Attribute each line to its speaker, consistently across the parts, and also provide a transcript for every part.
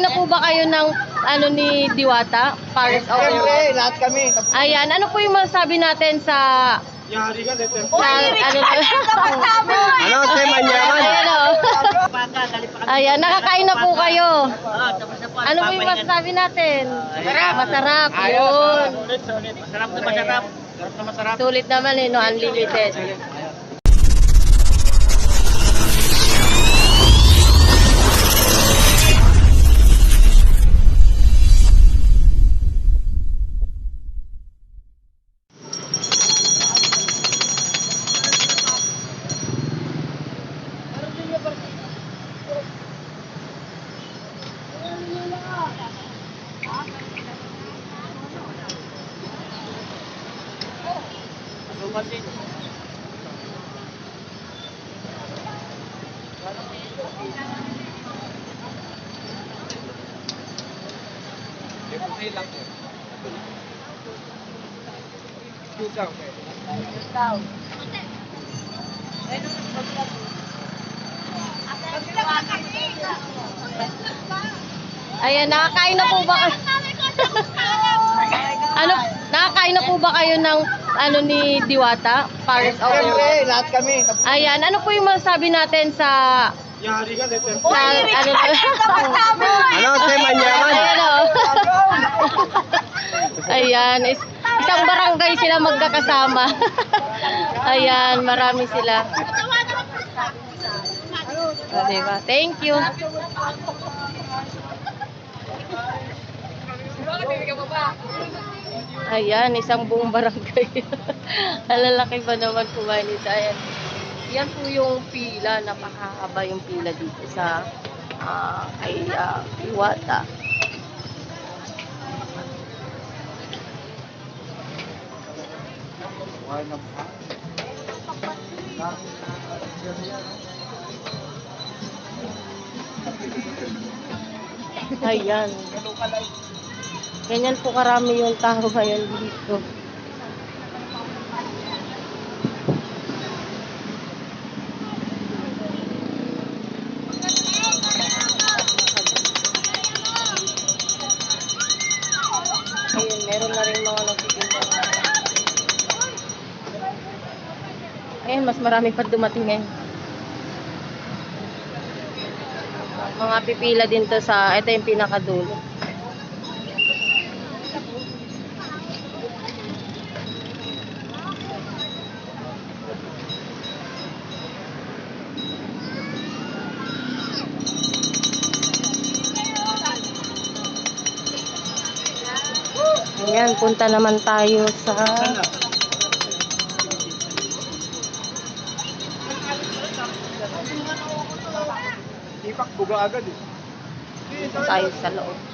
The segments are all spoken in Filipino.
Speaker 1: na po ba kayo ng ano ni Diwata? Paris Open?
Speaker 2: Siyempre, lahat kami.
Speaker 1: Ayan, ano po yung masasabi natin sa...
Speaker 2: Yari ka, siyempre.
Speaker 1: sa ano,
Speaker 2: Ano, say manyaman?
Speaker 1: Ayan o. Ayan, nakakain na po kayo. Ano po yung masasabi natin?
Speaker 2: Masarap.
Speaker 1: Masarap. Yun.
Speaker 2: Sulit, sulit. Masarap na masarap. Masarap na masarap.
Speaker 1: Sulit naman eh, no? Unlimited. Ayan, nakakain na po ba ano, nakakain na po ba kayo ng ano ni Diwata? Paris Open?
Speaker 2: Siyempre, lahat kami.
Speaker 1: Ayan, ano po yung masasabi natin sa...
Speaker 2: Yari ka, siyempre.
Speaker 1: sa ano,
Speaker 2: Ano, say manyaman?
Speaker 1: Ayan o. Ayan, is, isang barangay sila magkakasama. Ayan, marami sila. O, diba? Thank you. Ayan, isang buong barangay. Alalaki ba naman po manita? Ayan. Yan po yung pila, napakahaba yung pila dito sa ah, kay ah, Iwata. Ayan. Ganyan po karami yung tao ngayon dito. Ayun, meron na rin mga nagtitinda. Ayun, mas marami pa dumating ngayon. Mga pipila din to sa, ito yung pinakadulo. Ayan, punta naman tayo sa...
Speaker 2: Ipak, buga agad eh.
Speaker 1: Tayo sa loob.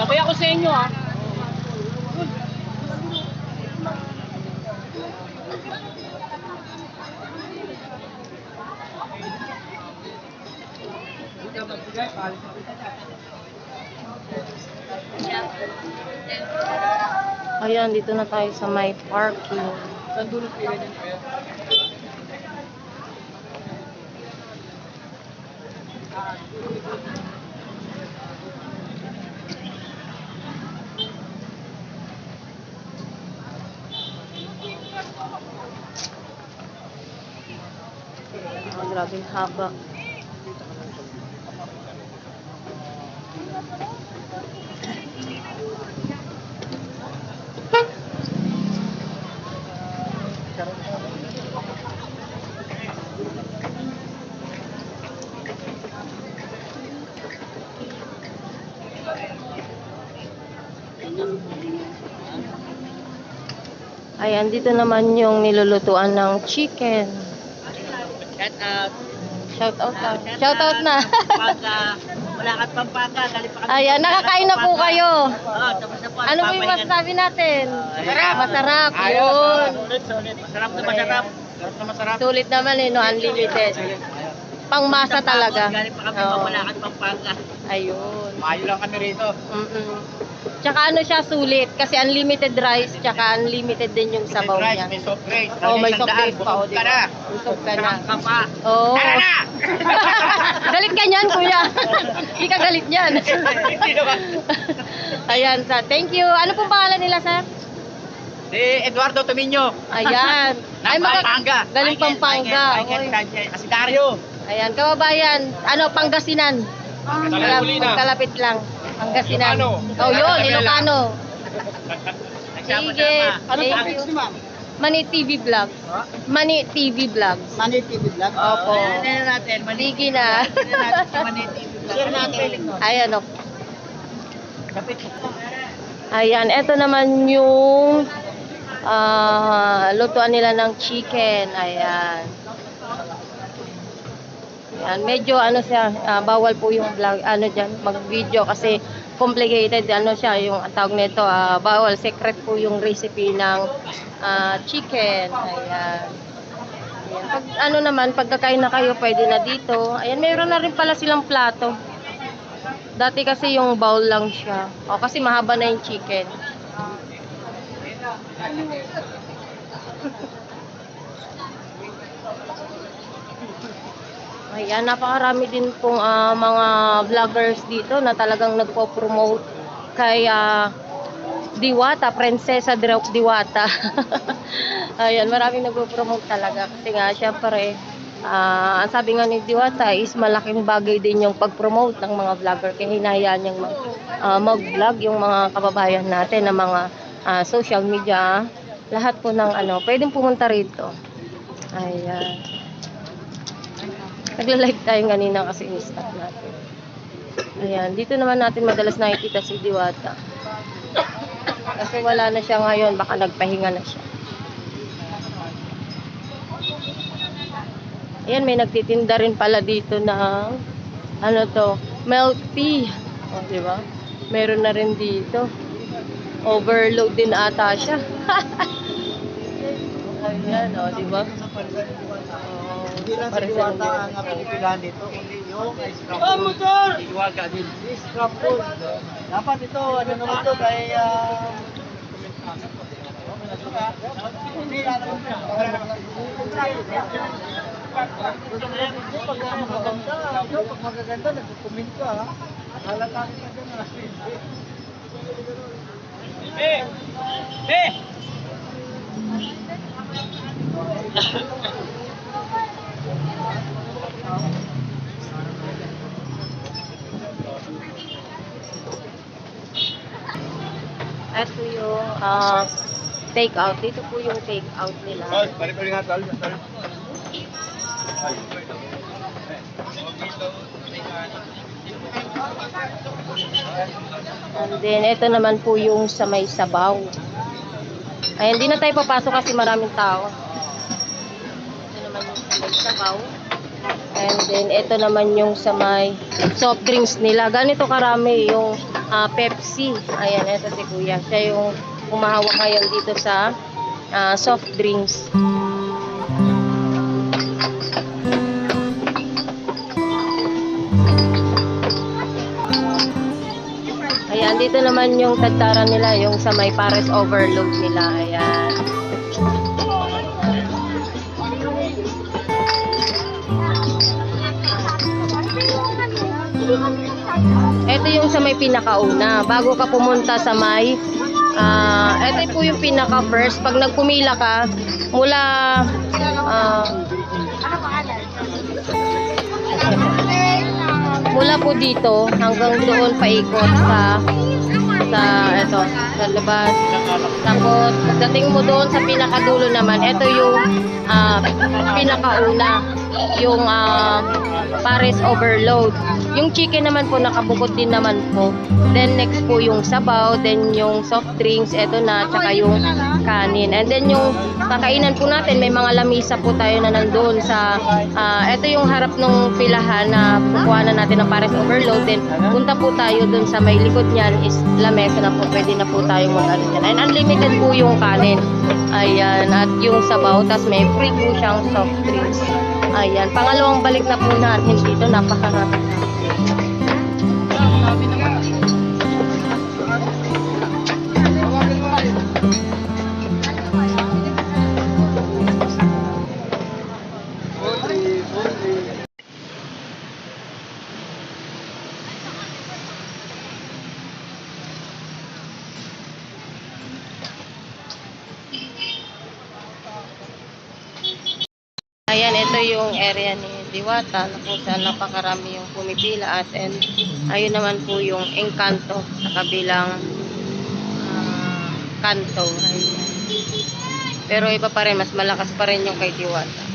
Speaker 2: Sabay ako sa inyo ah.
Speaker 1: Ayan, dito na tayo sa may parking.
Speaker 2: Saan dulo pila niyan kaya?
Speaker 1: Oh, grabe yung haba. Ayan, dito naman yung nilulutuan ng chicken.
Speaker 2: Shout out.
Speaker 1: Shout out na. Shout out na.
Speaker 2: Pag uh,
Speaker 3: Bulacan, Pampanga. Galing pa kami.
Speaker 1: Ayan, nakakain na po kayo.
Speaker 3: Oo, tapos na po.
Speaker 1: Ano po yung masasabi natin?
Speaker 3: Masarap.
Speaker 1: Masarap,
Speaker 3: Ayos.
Speaker 1: yun.
Speaker 3: Sulit, sulit. Masarap na masarap. Masarap na masarap.
Speaker 1: Sulit naman eh, no? Unlimited. Pangmasa talaga.
Speaker 3: Galing pa kami pa Bulacan, Pampanga.
Speaker 1: Ayun.
Speaker 2: Mayo lang kami rito.
Speaker 1: Mm-mm. Tsaka ano siya, sulit. Kasi unlimited rice, tsaka unlimited din yung sabaw
Speaker 2: Rice,
Speaker 1: niya.
Speaker 2: may soft drinks.
Speaker 1: Oh, may soft drinks pa, oh,
Speaker 2: busog
Speaker 1: di
Speaker 2: ka
Speaker 1: ba?
Speaker 2: na.
Speaker 1: Busog ka na.
Speaker 3: Sarap ka pa.
Speaker 1: Oo.
Speaker 2: Tara na!
Speaker 1: galit ka niyan, kuya. Hindi ka galit niyan. Ayan, sa thank you. Ano pong pangalan nila, sir?
Speaker 2: Si Eduardo Tomino.
Speaker 1: Ayan.
Speaker 2: Ng Pampanga.
Speaker 1: Galing Pampanga.
Speaker 2: Michael. Kasi Dario.
Speaker 1: Ayan, kababayan. Ano, Pangasinan. Kalap, kalapit lang. Pangasinan.
Speaker 2: Ilocano.
Speaker 1: Oh, yun, Ilocano. Sige.
Speaker 3: Ano
Speaker 1: Thank
Speaker 3: topics
Speaker 1: you.
Speaker 3: ni ma'am?
Speaker 1: Mani TV Vlogs. Mani TV Vlogs.
Speaker 3: Money TV Vlog?
Speaker 1: Opo.
Speaker 3: Ano na natin? Money
Speaker 1: Sige na.
Speaker 3: Ano Money TV Vlog? Share natin.
Speaker 1: Ayan, oh.
Speaker 3: Kapit.
Speaker 1: Ayan, eto naman yung ah lutuan nila ng chicken. Ayan. Ayan, medyo ano siya, ah, bawal po yung vlog, ano diyan, mag-video kasi complicated ano siya, yung tawag nito, ah, bawal secret po yung recipe ng ah, chicken. Ayan. Ayan. Pag ano naman, pagkakain na kayo, pwede na dito. Ayan, meron na rin pala silang plato. Dati kasi yung bowl lang siya. O kasi mahaba na yung chicken. Ayan, napakarami din pong ah, mga vloggers dito na talagang nagpo-promote kay ah, Diwata, Prinsesa Diwata. Ayan, maraming nagpo-promote talaga kasi nga syempre ah, ang sabi nga ni Diwata is malaking bagay din yung pag-promote ng mga vlogger kaya hinahayaan niyang mag, ah, mag-vlog yung mga kababayan natin ng mga ah, social media lahat po ng ano, pwedeng pumunta rito. Ayan. Nagla-live tayo kanina kasi in-stop natin. Ayan, dito naman natin madalas nakikita si Diwata. Kasi wala na siya ngayon, baka nagpahinga na siya. Ayan, may nagtitinda rin pala dito ng ano to, milk tea. O, di ba? Meron na rin dito. Overload din ata siya. Ayan, o, di ba? Oo,
Speaker 3: Hindi lang si
Speaker 1: paresan
Speaker 3: Diwata
Speaker 1: din.
Speaker 3: ang pinipilahan dito, kundi yung scrap
Speaker 2: Oh,
Speaker 3: food.
Speaker 2: motor! Iwaga din.
Speaker 3: Scrap food. Dapat ito, ano naman ito, kay... Pag magaganda, ano, pag magaganda, nagkukumint ka, ha? Halata kita dyan, ha?
Speaker 2: Eh! Eh!
Speaker 1: Ito yung ah, take out. Dito po yung take out nila. And then, ito naman po yung sa may sabaw. Ayan, hindi na tayo papasok kasi maraming tao. Ito naman yung sa may sabaw. And then, ito naman yung sa may soft drinks nila. Ganito karami yung ah, Pepsi. Ayan, ito si Kuya. Siya yung umahawak ngayon dito sa ah, soft drinks. Ayan, dito naman yung tagtaran nila, yung sa may pares overload nila. Ayan. Ito yung sa may pinakauna. Bago ka pumunta sa may, ah, ito po yung pinaka first. Pag nagpumila ka, mula, ah, mula po dito hanggang doon paikot sa sa ito sa labas tapos pagdating mo doon sa pinakadulo naman ito yung ah, pinakauna yung ah, Paris Overload. Yung chicken naman po nakabukod din naman po. Then next po yung sabaw, then yung soft drinks, eto na, tsaka yung kanin. And then yung kakainan po natin, may mga lamisa po tayo na nandun sa, ah, eto yung harap ng pilahan na kukuha na natin ng Paris Overload. Then punta po tayo dun sa may likod niyan is lamesa na po, pwede na po tayo mag-ano. And unlimited po yung kanin. Ayan, at yung sabaw, tas may free po siyang soft drinks. Ayan, pangalawang balik na po natin dito, napakarami. Ayan, area ni Diwata na kung napakarami yung pumipila at and ayun naman po yung Encanto sa kabilang ah, kanto. Ayan. Pero iba pa rin, mas malakas pa rin yung kay Diwata.